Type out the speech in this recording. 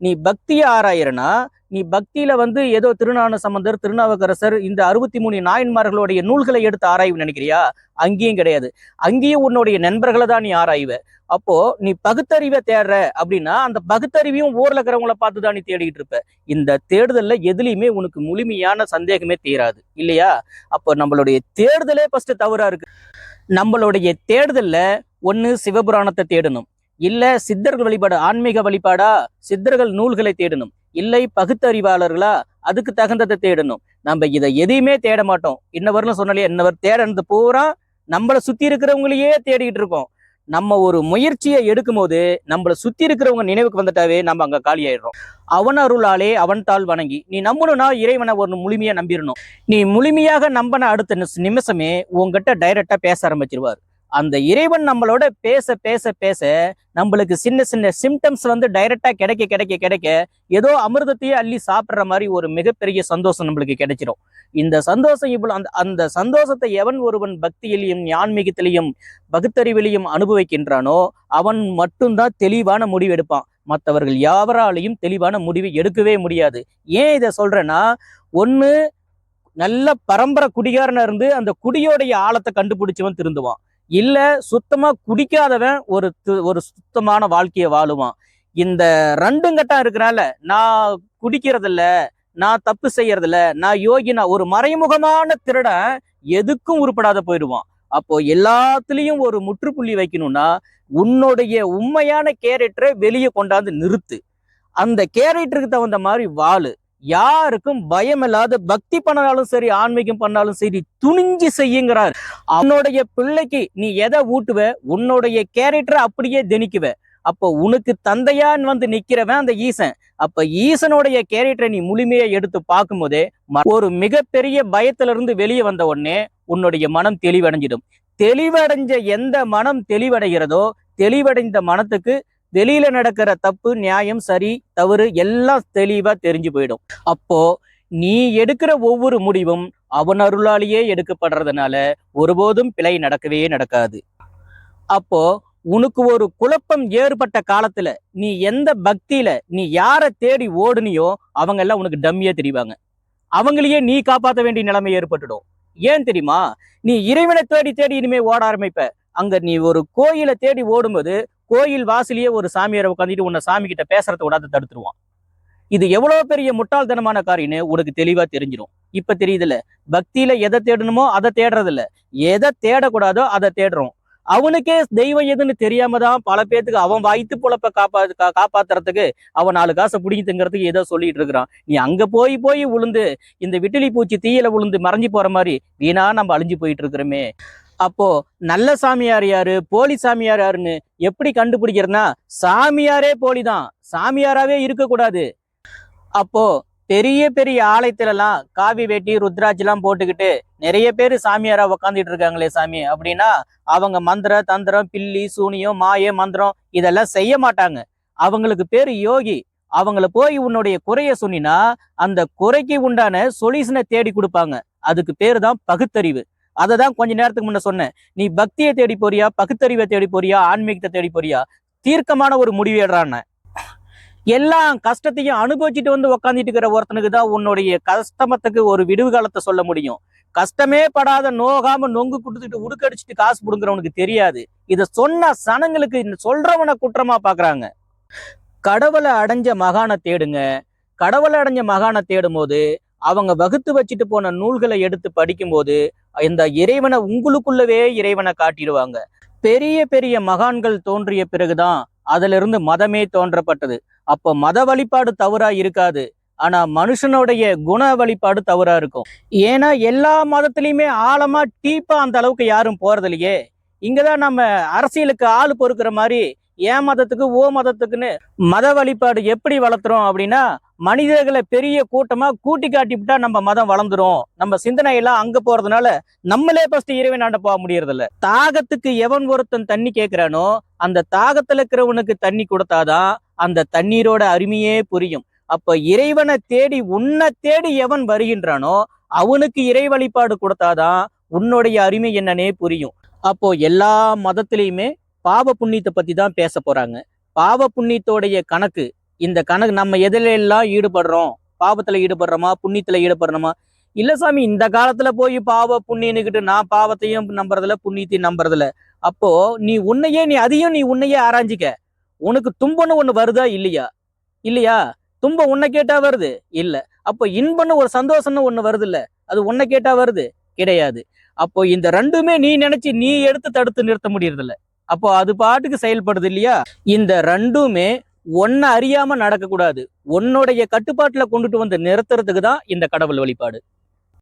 நீ பக்தியை ஆராயிறனா நீ பக்தியில வந்து ஏதோ திருநான சம்பந்தர் திருநாவுக்கரசர் இந்த அறுபத்தி மூணு நாயன்மார்களுடைய நூல்களை எடுத்து ஆராய்வு நினைக்கிறியா? அங்கேயும் கிடையாது. அங்கேயும் உன்னுடைய நண்பர்களை தான் நீ ஆராய்வ. அப்போ நீ பகுத்தறிவை தேடுற அப்படின்னா அந்த பகுத்தறிவையும் ஊர்ல இருக்கிறவங்கள பார்த்து தான் நீ தேடிக்கிட்டு இருப்ப. இந்த தேடுதல்ல எதுலையுமே உனக்கு முழுமையான சந்தேகமே தீராது. இல்லையா? அப்போ நம்மளுடைய தேடுதலே ஃபர்ஸ்ட் தவறா இருக்கு. நம்மளுடைய தேடுதல்ல ஒண்ணு சிவபுராணத்தை தேடணும். இல்லை சித்தர்கள் வழிபாடு ஆன்மீக வழிபாடா? சித்தர்கள் நூல்களை தேடணும். இல்லை பகுத்தறிவாளர்களா? அதுக்கு தகுந்ததை தேடணும். நம்ம இதை எதையுமே தேட மாட்டோம். இன்னவர்னு சொன்னாலே இன்னவர் தேடனது பூரா நம்மளை சுற்றி இருக்கிறவங்களையே தேடிக்கிட்டு இருக்கோம். நம்ம ஒரு முயற்சியை எடுக்கும்போது நம்மளை சுத்தி இருக்கிறவங்க நினைவுக்கு வந்துட்டாவே நம்ம அங்க காலியாயிடுறோம். அவன் அருளாலே அவன் தாள் வணங்கி நீ நம்பணும்னா இறைவனை ஒரு முழுமையா நம்பிடணும் நீ முழுமையாக நம்பின அடுத்த நிமிஷமே உங்ககிட்ட டைரக்டா பேச ஆரம்பிச்சிருவார். அந்த இறைவன் நம்மளோட பேச பேச பேச நம்மளுக்கு சின்ன சின்ன சிம்டம்ஸ் வந்து டைரெக்டாக கிடைக்க கிடைக்க கிடைக்க ஏதோ அமிர்தத்தையே அள்ளி சாப்பிட்ற மாதிரி ஒரு மிகப்பெரிய சந்தோஷம் நம்மளுக்கு கிடைச்சிடும் இந்த சந்தோஷம் இவ்வளோ அந்த அந்த சந்தோஷத்தை எவன் ஒருவன் பக்தியிலையும் ஆன்மீகத்திலையும் பகுத்தறிவிலையும் அனுபவிக்கின்றானோ அவன் மட்டும்தான் தெளிவான முடிவு எடுப்பான். மற்றவர்கள் யாவராலையும் தெளிவான முடிவை எடுக்கவே முடியாது. ஏன் இதை சொல்கிறேன்னா ஒன்று நல்ல பரம்பரை குடிகாரனாக இருந்து அந்த குடியோடைய ஆழத்தை கண்டுபிடிச்சவன் திருந்துவான். இல்லை சுத்தமாக குடிக்காதவன் ஒரு து- ஒரு சுத்தமான வாழ்க்கையை வாழுவான். இந்த ரெண்டும் கட்டம் இருக்கனால நான் குடிக்கிறதில்ல நான் தப்பு செய்யறதில்ல நான் யோகினா ஒரு மறைமுகமான திருடன் எதுக்கும் உருப்படாத போயிடுவான். அப்போ எல்லாத்துலேயும் ஒரு முற்றுப்புள்ளி வைக்கணும்னா உன்னுடைய உண்மையான கேரக்டரை வெளியே கொண்டாந்து நிறுத்து. அந்த கேரக்டருக்கு தகுந்த மாதிரி வாழு. யாருக்கும் பயம் இல்லாத பக்தி பண்ணாலும் சரி ஆன்மீகம் பண்ணாலும் சரி துணிஞ்சு செய்யுங்கிறார். அவனுடைய பிள்ளைக்கு நீ எதை ஊட்டுவ? உன்னுடைய கேரக்டரை அப்படியே திணிக்குவ. அப்போ உனக்கு தந்தையான் வந்து நிக்கிறவன் அந்த ஈசன். அப்ப ஈசனுடைய கேரக்டரை நீ முழுமையா எடுத்து பார்க்கும்போதே போதே ஒரு மிகப்பெரிய பயத்துல இருந்து வெளியே வந்த உடனே உன்னுடைய மனம் தெளிவடைஞ்சிடும். தெளிவடைஞ்ச எந்த மனம் தெளிவடைகிறதோ தெளிவடைந்த மனத்துக்கு வெளியில நடக்கிற தப்பு நியாயம் சரி தவறு எல்லாம் தெளிவா தெரிஞ்சு போயிடும். அப்போ நீ எடுக்கிற ஒவ்வொரு முடிவும் அவன் அருளாலேயே எடுக்கப்படுறதுனால ஒருபோதும் பிழை நடக்கவே நடக்காது. அப்போ உனக்கு ஒரு குழப்பம் ஏற்பட்ட காலத்துல நீ எந்த பக்தியில நீ யாரை தேடி ஓடுனியோ அவங்க எல்லாம் உனக்கு டம்மியே தெரிவாங்க. அவங்களையே நீ காப்பாற்ற வேண்டிய நிலைமை ஏற்பட்டுடும். ஏன் தெரியுமா? நீ இறைவனை தேடி தேடி இனிமே ஓட ஆரம்பிப்ப. அங்க நீ ஒரு கோயிலை தேடி ஓடும்போது கோயில் வாசலியே ஒரு சாமியாரை உட்காந்துட்டு உன்னை சாமி கிட்ட பேசுறத விடாத தடுத்துருவான். இது எவ்வளவு பெரிய முட்டாள்தனமான காரியம்னு உனக்கு தெளிவா தெரிஞ்சிடும் இப்ப தெரியுதுல்ல பக்தியில எதை தேடணுமோ அதை தேடுறது இல்ல எதை தேடக்கூடாதோ அதை தேடுறோம். அவனுக்கே தெய்வம் எதுன்னு தெரியாம தான் பல பேத்துக்கு அவன் வாய்த்து பொழப்ப காப்பா காப்பாத்துறதுக்கு அவன் நாலு காசை பிடிங்கிதுங்கிறதுக்கு ஏதோ சொல்லிட்டு இருக்கிறான். நீ அங்க போய் போய் விழுந்து இந்த விட்டிலி பூச்சி தீயில விழுந்து மறைஞ்சு போற மாதிரி வீணா நம்ம அழிஞ்சு போயிட்டு இருக்கிறோமே. அப்போ நல்ல சாமியார் யாரு? போலி சாமியார் யாருன்னு எப்படி கண்டுபிடிக்கிறதுனா சாமியாரே போலிதான். சாமியாராவே இருக்கக்கூடாது. அப்போ பெரிய பெரிய ஆலயத்துல எல்லாம் காவி வேட்டி ருத்ராட்சி எல்லாம் போட்டுக்கிட்டு நிறைய பேர் சாமியாரா உக்காந்துட்டு இருக்காங்களே சாமி. அப்படின்னா அவங்க மந்திர தந்திரம் பில்லி சூனியம் மாய மந்திரம் இதெல்லாம் செய்ய மாட்டாங்க. அவங்களுக்கு பேரு யோகி. அவங்கள போய் உன்னுடைய குறைய சொன்னினா அந்த குறைக்கு உண்டான சொல்யூஷனை தேடி கொடுப்பாங்க. அதுக்கு பேர் தான் பகுத்தறிவு. அதை தான் கொஞ்ச நேரத்துக்கு முன்ன சொன்னேன். நீ பக்தியை தேடி போறியா பகுத்தறிவை தேடி போறியா ஆன்மீகத்தை தேடி போறியா? தீர்க்கமான ஒரு முடிவு எல்லா கஷ்டத்தையும் அனுபவிச்சுட்டு வந்து உக்காந்துட்டு இருக்கிற ஒருத்தனுக்கு தான் உன்னுடைய கஷ்டமத்துக்கு ஒரு விடுவு காலத்தை சொல்ல முடியும். கஷ்டமே படாத நோகாம நொங்கு கொடுத்துட்டு உடுக்கடிச்சிட்டு காசு புடுங்குறவனுக்கு தெரியாது. இதை சொன்ன சனங்களுக்கு இந்த சொல்றவனை குற்றமா பாக்குறாங்க. கடவுளை அடைஞ்ச மகானை தேடுங்க. கடவுளை அடைஞ்ச மகானை தேடும் போது அவங்க வகுத்து வச்சுட்டு போன நூல்களை எடுத்து படிக்கும்போது இந்த இறைவனை உங்களுக்குள்ளவே இறைவனை காட்டிடுவாங்க. பெரிய பெரிய மகான்கள் தோன்றிய பிறகுதான் அதுல இருந்து மதமே தோன்றப்பட்டது. அப்போ மத வழிபாடு தவறா இருக்காது. ஆனா மனுஷனுடைய குண வழிபாடு தவறா இருக்கும். ஏன்னா எல்லா மதத்திலையுமே ஆழமா டீப்பா அந்த அளவுக்கு யாரும் போறது இல்லையே. இங்கதான் நம்ம அரசியலுக்கு ஆள் பொறுக்கிற மாதிரி ஏன் மதத்துக்கு ஓ மதத்துக்குன்னு மத வழிபாடு எப்படி வளர்த்துறோம் அப்படின்னா மனிதர்களை பெரிய கூட்டமா கூட்டி காட்டிவிட்டா நம்ம மதம் வளர்ந்துரும். நம்ம சிந்தனை எல்லாம் அங்க போறதுனால நம்மளே ஃபர்ஸ்ட் இறைவனாண்ட போக முடியறதில்ல. தாகத்துக்கு எவன் ஒருத்தன் தண்ணி கேட்கிறானோ அந்த தாகத்துல இருக்கிறவனுக்கு தண்ணி கொடுத்தாதான் அந்த தண்ணீரோட அருமையே புரியும். அப்ப இறைவனை தேடி உன்னை தேடி எவன் வருகின்றானோ அவனுக்கு இறை வழிபாடு கொடுத்தாதான் உன்னுடைய அருமை என்னன்னே புரியும். அப்போ எல்லா மதத்திலையுமே பாவ புண்ணியத்தை பத்தி தான் பேச போறாங்க. பாவ புண்ணியத்தோடைய கணக்கு இந்த கணக்கு நம்ம எதிலெல்லாம் ஈடுபடுறோம்? பாவத்தில் ஈடுபடுறோமா? புண்ணியத்தில் ஈடுபடுறோமா? இல்லை சாமி இந்த காலத்துல போய் பாவ புண்ணியனுக்கிட்டு நான் பாவத்தையும் நம்புறதில்ல புண்ணியத்தையும் நம்புறதில்ல. அப்போ நீ உன்னையே நீ அதையும் நீ உன்னையே ஆராய்ஞ்சிக்க. உனக்கு துன்பம்னு ஒன்று வருதா இல்லையா? இல்லையா? துன்பம் உன்னை கேட்டா வருது? இல்லை. அப்போ இன்பம்னு ஒரு சந்தோஷம்னு ஒன்று வருது இல்லை அது உன்னை கேட்டா வருது? கிடையாது. அப்போ இந்த ரெண்டுமே நீ நினைச்சு நீ எடுத்து தடுத்து நிறுத்த முடியறதில்ல. அப்போ அது பாட்டுக்கு செயல்படுது இல்லையா? இந்த ரெண்டுமே ஒன்ன அறியாம நடக்கக்கூடாது. உன்னுடைய கட்டுப்பாட்டுல கொண்டுட்டு வந்து நிறுத்துறதுக்கு தான் இந்த கடவுள் வழிபாடு.